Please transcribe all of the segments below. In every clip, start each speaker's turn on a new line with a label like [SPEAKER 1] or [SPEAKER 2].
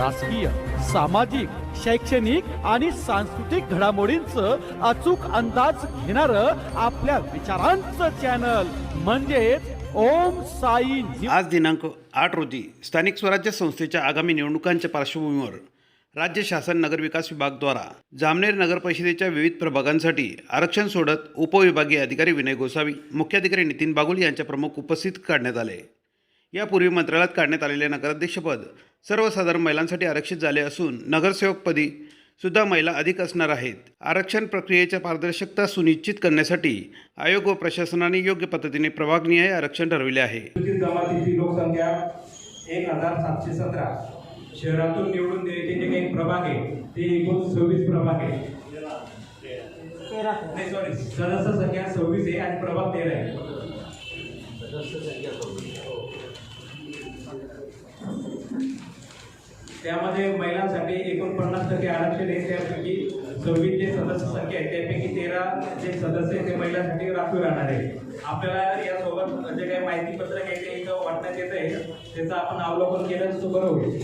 [SPEAKER 1] राजकीय सामाजिक शैक्षणिक आणि सांस्कृतिक घडामोडींचं अचूक अंदाज घेणार आपल्या विचारांचं चॅनल म्हणजेच ओम साई
[SPEAKER 2] आज दिनांक आठ रोजी स्थानिक स्वराज्य संस्थेच्या आगामी निवडणुकांच्या पार्श्वभूमीवर राज्य शासन नगरविकास विभागद्वारा जामनेर नगर परिषदेच्या विविध प्रभागांसाठी आरक्षण सोडत उपविभागीय अधिकारी विनय गोसावी मुख्याधिकारी नितीन बागुल यांच्या प्रमुख उपस्थित काढण्यात आले. यापूर्वी मंत्रालयात काढण्यात आलेले नगराध्यक्षपद सर्वसाधारण महिलांसाठी आरक्षित झाले असून नगरसेवकपदी सुद्धा महिला अधिक असणार आहेत. आरक्षण प्रक्रियेच्या पारदर्शकता सुनिश्चित करण्यासाठी आयोग व प्रशासनाने योग्य पद्धतीने प्रभागनिहाय आरक्षण ठरविले आहे.
[SPEAKER 3] जमातीची लोकसंख्या एक हजार सातशे सतरा. शहरातून निवडून द्यायचे जे काही प्रभाग आहे ते एकूण सव्वीस प्रभाग आहे नाही सॉरी सदस्य संख्या सव्वीस आहे आणि प्रभाग तेरा आहे. त्यामध्ये महिलांसाठी एकोणपन्नास टक्के आरक्षण आहे. त्यापैकी सव्वीस जे सदस्य संख्या आहे त्यापैकी तेरा जे सदस्य आहे ते महिलांसाठी राखीव राहणार आहे. आपल्याला यासोबत जे काही माहिती पत्रक आहे ते इथं वाटण्यात येत आहे. त्याचं आपण अवलोकन केलं तर बरं होईल.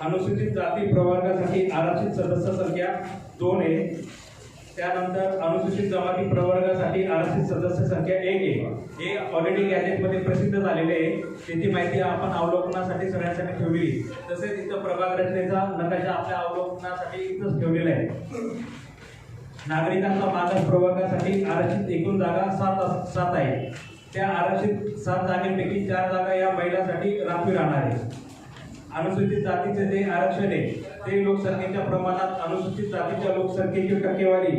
[SPEAKER 3] अनुसूचित जाती प्रवर्गासाठी आरक्षित सदस्य संख्या दोन आहे. त्यानंतर अनुसूचित जमाती प्रवर्गासाठी आरक्षित सदस्य संख्या एक आहे. हे ऑलरेडी गॅजेटमध्ये प्रसिद्ध झालेले आहे. त्याची माहिती आपण अवलोकनासाठी सगळ्यांसाठी ठेवली तसेच इथं प्रभाग रचनेचा नकाशा आपल्या अवलोकनासाठी इथंच ठेवलेला आहे. नागरिकांचा मागास प्रवर्गासाठी आरक्षित एकूण जागा सात सात आहे. त्या आरक्षित सात जागेपैकी चार जागा या महिलांसाठी राखीव राहणार आहे. अनुसूचित जातीचे जे आरक्षण आहे ते लोकसंख्येच्या प्रमाणात अनुसूचित जातीच्या लोकसंख्येची टक्केवारी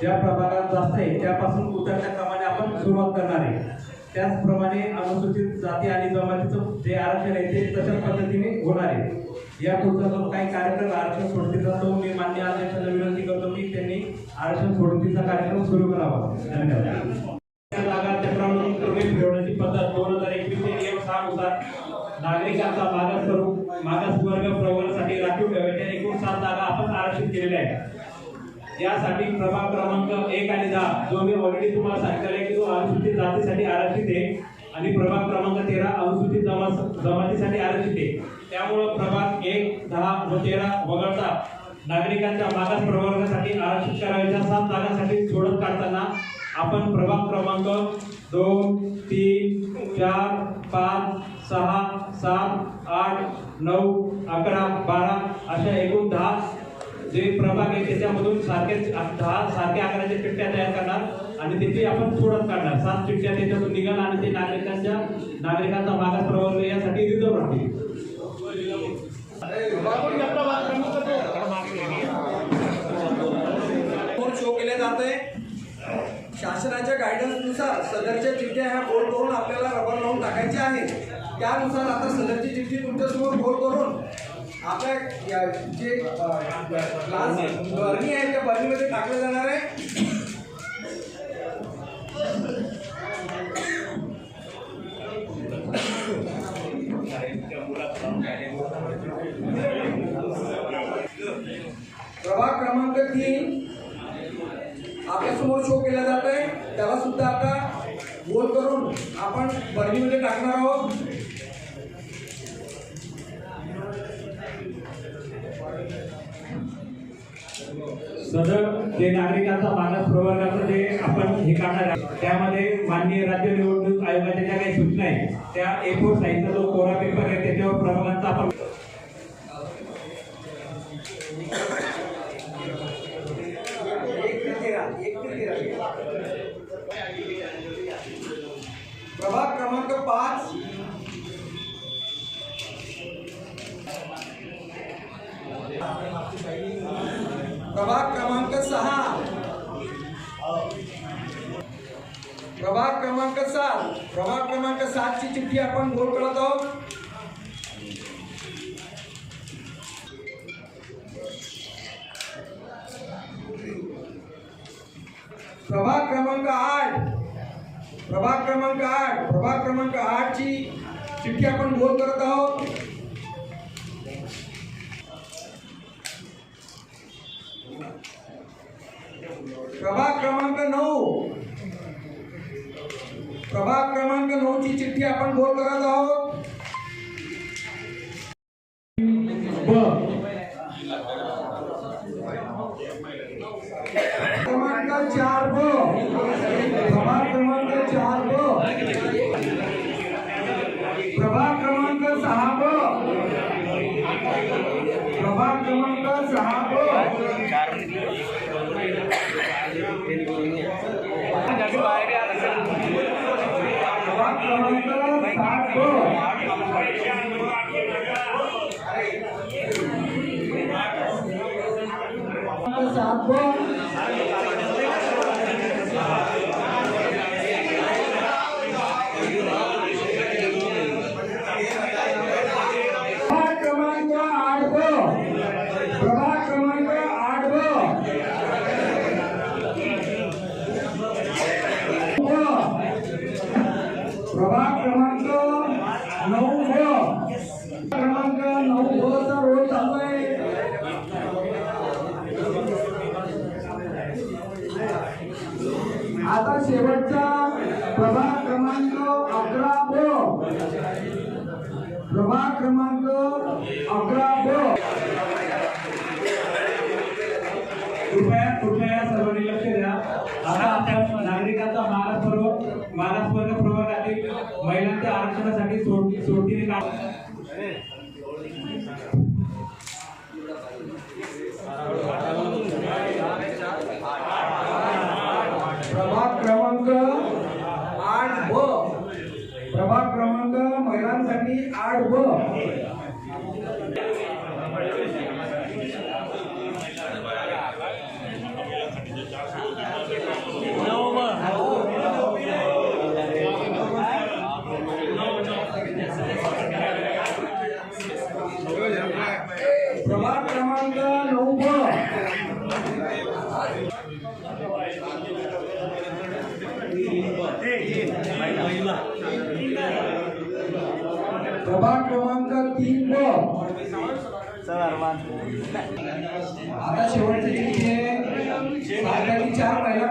[SPEAKER 3] ज्या प्रभागात जास्त आहे त्यापासून उतरत्या क्रमाने आपण सुरुवात करणार आहे. त्याचप्रमाणे अनुसूचित जाती आणि जमातीचं जे आरक्षण आहे ते तशाच पद्धतीने होणार आहे. या पुढचा जो काही कार्यक्रम आरक्षण सोडतीचा तो मी मान्य अध्यक्षांना विनंती करतो की त्यांनी आरक्षण सोडतीचा कार्यक्रम सुरू करावा. धन्यवाद त्या जागा चक्रावून प्रवेश मिळवण्याची पद्धत दोन हजार एकवीस ते एक सहा नुसार नागरिकांचा मागास स्वरूप मागास वर्ग प्रवर्गासाठी राखीव ठेवायच्या एकूण सात जागा केलेले आहे यासाठी प्रभाग क्रमांक एक आणि दहा जो मी ऑलरेडी तुम्हाला सांगितलेला आहे की तो अनुसूचित जातीसाठी आरक्षित आहे आणि प्रभाग क्रमांक तेरा अनुसूचित जमा- जमातीसाठी आरक्षित आहे. त्यामुळं प्रभाग एक दहा व तेरा वगळता नागरिकांच्या मागास प्रवर्गासाठी आरक्षित करायच्या सात जागांसाठी सोडत काढताना आपण प्रभाग क्रमांक दोन तीन चार पाच सहा सात आठ नऊ अकरा बारा अशा एकूण दहा जे प्रभाग आहे त्याच्यामधून सारखे दहा सारख्या आकाराच्या चिठ्ठ्या तयार करणार आणि त्याची आपण सोडत काढणार. सात चिठ्ठ्या त्याच्यातून निघाल आणि ते नागरिकांच्या नागरिकांचा मागास प्रवर्ग यासाठी रिझर्व राहतील.
[SPEAKER 4] शो केले जाते. शासनाच्या गायडन्सनुसार सदरच्या चिठ्ठ्या ह्या बोल करून आपल्याला रबर लावून टाकायचे आहे त्यानुसार आता सदरची चिठ्ठी तुमच्यासमोर बोल करून आपल्या या जे ग्लास बर्नी आहे त्या बर्नीमध्ये टाकलं जाणार आहे. प्रभाग क्रमांक तीन. आपल्यासमोर शो केला जात आहे त्याला सुद्धा आता गोल करून आपण बर्नीमध्ये टाकणार आहोत.
[SPEAKER 3] सदर जे नागरिकांचा मानस प्रवर्गाचं जे आपण हे काढणार आहे त्यामध्ये माननीय राज्य निवडणूक आयोगाच्या ज्या काही सूचना आहेत त्या ए फोर साईजचा जो कोरा पेपर आहे त्याच्यावर प्रमाणांचा आपण
[SPEAKER 4] प्रभाग क्रमांक पाच प्रभाग क्रमांक सहा. प्रभाग क्रमांक सात प्रभाग क्रमांक सातची चिठ्ठी आपण गोल करत आहोत. प्रभाग क्रमांक आठ. प्रभाग क्रमांक आठ. प्रभाग क्रमांक आठ ची चिठ्ठी आपण गोल करत आहोत. प्रभाग क्रमांक नऊ. प्रभाग क्रमांक नऊ ची चिठ्ठी आपण गोल करत आहोत क्रमांक चार ब प्रभाग क्रमांक चार ब प्रभाग क्रमांक सहा ब प्रभाग क्रमांक सहा ब प्रभाग क्रमांक सात ब सात ब प्रभाग क्रमांक आठ ब प्रभाग क्रमांक आठ ब प्रभाग क्रमांक नऊ ब क्रमांक नऊ ब चा चालू आहे आता शेवटचा प्रभाग क्रमांक अकरा ब प्रभाग क्रमांक अकरा ब
[SPEAKER 3] कृपया कृपया सर्वांनी लक्ष द्या. आता आपण नागरिकांचा मागास मागासवर्ग प्रवर्गातील महिलांच्या आरक्षणासाठी सोड सोडतीने काढ
[SPEAKER 4] प्रभाग क्रमांक आठ ब. प्रभाग क्रमांक महिलांसाठी आठ ब प्रभाग क्रमांक नऊ ब प्रभाग क्रमांक तीन ब आता शेवटचे तिथे आहे चार महिला